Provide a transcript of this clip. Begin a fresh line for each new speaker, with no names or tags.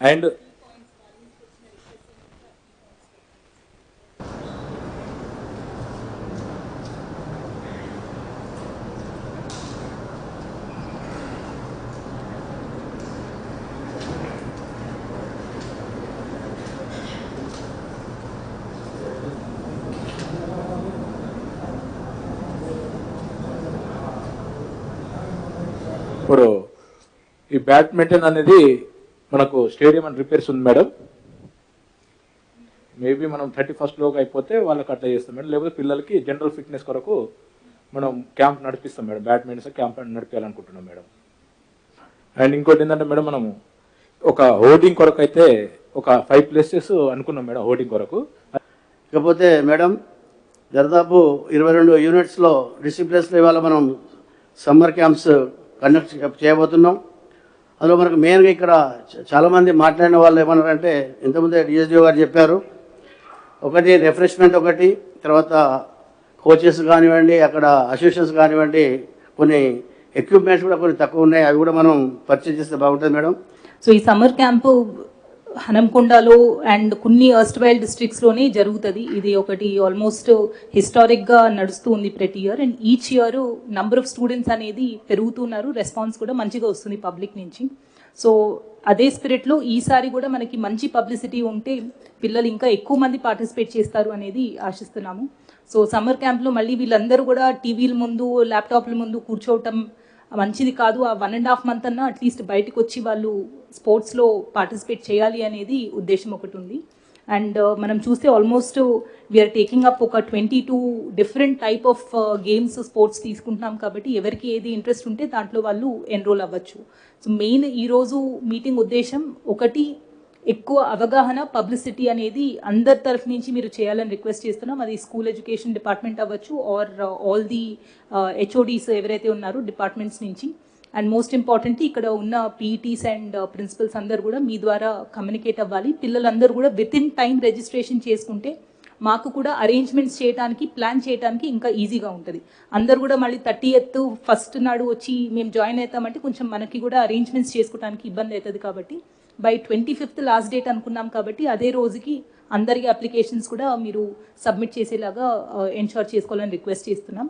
And ఇప్పుడు ఈ badminton అనేది మనకు స్టేడియం అండ్ రిపేర్స్ ఉంది మేడం. మేబీ మనం థర్టీ ఫస్ట్లోకి అయిపోతే వాళ్ళకి అట్లా చేస్తాం మేడం. లేకపోతే పిల్లలకి జనరల్ ఫిట్నెస్ కొరకు మనం క్యాంప్ నడిపిస్తాం మేడం. బ్యాడ్మింటన్ క్యాంప్ నడిపించాలనుకుంటున్నాం మేడం. అండ్ ఇంకోటి ఏంటంటే మేడం మనము ఒక హోర్డింగ్ కొరకు అయితే ఒక ఫైవ్ ప్లేసెస్ అనుకున్నాం మేడం హోర్డింగ్ కొరకు.
ఇకపోతే మేడం దాదాపు ఇరవై రెండు యూనిట్స్లో డిసిప్లిన్స్లో ఇవాళ మనం సమ్మర్ క్యాంప్స్ కండక్ట్ చేయబోతున్నాం. అందులో మనకు మెయిన్గా ఇక్కడ చాలామంది మాట్లాడిన వాళ్ళు ఏమన్నారంటే ఇంతకుముందే డిఎస్డిఓ గారు చెప్పారు ఒకటి రిఫ్రెష్మెంట్ ఒకటి తర్వాత కోచెస్ కానివ్వండి అక్కడ అసోసియేషన్స్ కానివ్వండి కొన్ని ఎక్విప్మెంట్స్ కూడా కొన్ని తక్కువ ఉన్నాయి అవి కూడా మనం పర్చేజ్ చేస్తే బాగుంటుంది మేడం.
సో ఈ సమ్మర్ క్యాంపు హనంకొండలో అండ్ కొన్ని అస్ట్వైల్ డిస్ట్రిక్ట్స్లోనే జరుగుతుంది. ఇది ఒకటి ఆల్మోస్ట్ హిస్టారిక్గా నడుస్తూ ఉంది ప్రతి year and each year number of students అనేది పెరుగుతున్నారు. రెస్పాన్స్ కూడా మంచిగా వస్తుంది పబ్లిక్ నుంచి. సో అదే స్పిరిట్లో ఈసారి కూడా మనకి మంచి పబ్లిసిటీ ఉంటే పిల్లలు ఇంకా ఎక్కువ మంది పార్టిసిపేట్ చేస్తారు అనేది ఆశిస్తున్నాము. సో సమ్మర్ క్యాంప్లో మళ్ళీ వీళ్ళందరూ కూడా టీవీల ముందు ల్యాప్టాప్ల ముందు కూర్చోవటం మంచిది కాదు ఆ వన్ అండ్ హాఫ్ మంత్ అన్నా అట్లీస్ట్ బయటకు వచ్చి వాళ్ళు స్పోర్ట్స్లో పార్టిసిపేట్ చేయాలి అనేది ఉద్దేశం ఒకటి ఉంది. అండ్ uh, మనం చూస్తే ఆల్మోస్ట్ వీఆర్ టేకింగ్ అప్ ఒక twenty two different type of uh, games sports తీసుకుంటున్నాం కాబట్టి ఎవరికి ఏది ఇంట్రెస్ట్ ఉంటే దాంట్లో వాళ్ళు ఎన్రోల్ అవ్వచ్చు. సో మెయిన్ ఈరోజు మీటింగ్ ఉద్దేశం ఒకటి ఎక్కువ అవగాహన పబ్లిసిటీ అనేది అందరి తరఫు నుంచి మీరు చేయాలని రిక్వెస్ట్ చేస్తున్నాం. అది స్కూల్ ఎడ్యుకేషన్ డిపార్ట్మెంట్ అవ్వచ్చు ఆర్ ఆల్ ది హెచ్ఓడీస్ ఎవరైతే ఉన్నారో డిపార్ట్మెంట్స్ నుంచి. అండ్ మోస్ట్ ఇంపార్టెంట్లీ ఇక్కడ ఉన్న పీఈటీస్ అండ్ ప్రిన్సిపల్స్ అందరు కూడా మీ ద్వారా కమ్యూనికేట్ అవ్వాలి. పిల్లలందరూ కూడా విత్ ఇన్ టైం రిజిస్ట్రేషన్ చేసుకుంటే మాకు కూడా అరేంజ్మెంట్స్ చేయడానికి ప్లాన్ చేయడానికి ఇంకా ఈజీగా ఉంటుంది. అందరు కూడా మళ్ళీ థర్టీ ఎత్ ఫస్ట్ నాడు వచ్చి మేము జాయిన్ అవుతామంటే కొంచెం మనకి కూడా అరేంజ్మెంట్స్ చేసుకోవడానికి ఇబ్బంది అవుతుంది కాబట్టి by twenty fifth last date అనుకున్నాం కాబట్టి అదే రోజుకి అందరి అప్లికేషన్స్ కూడా మీరు సబ్మిట్ చేసేలాగా uh, ఎన్షోర్ చేసుకోవాలని రిక్వెస్ట్ చేస్తున్నాం.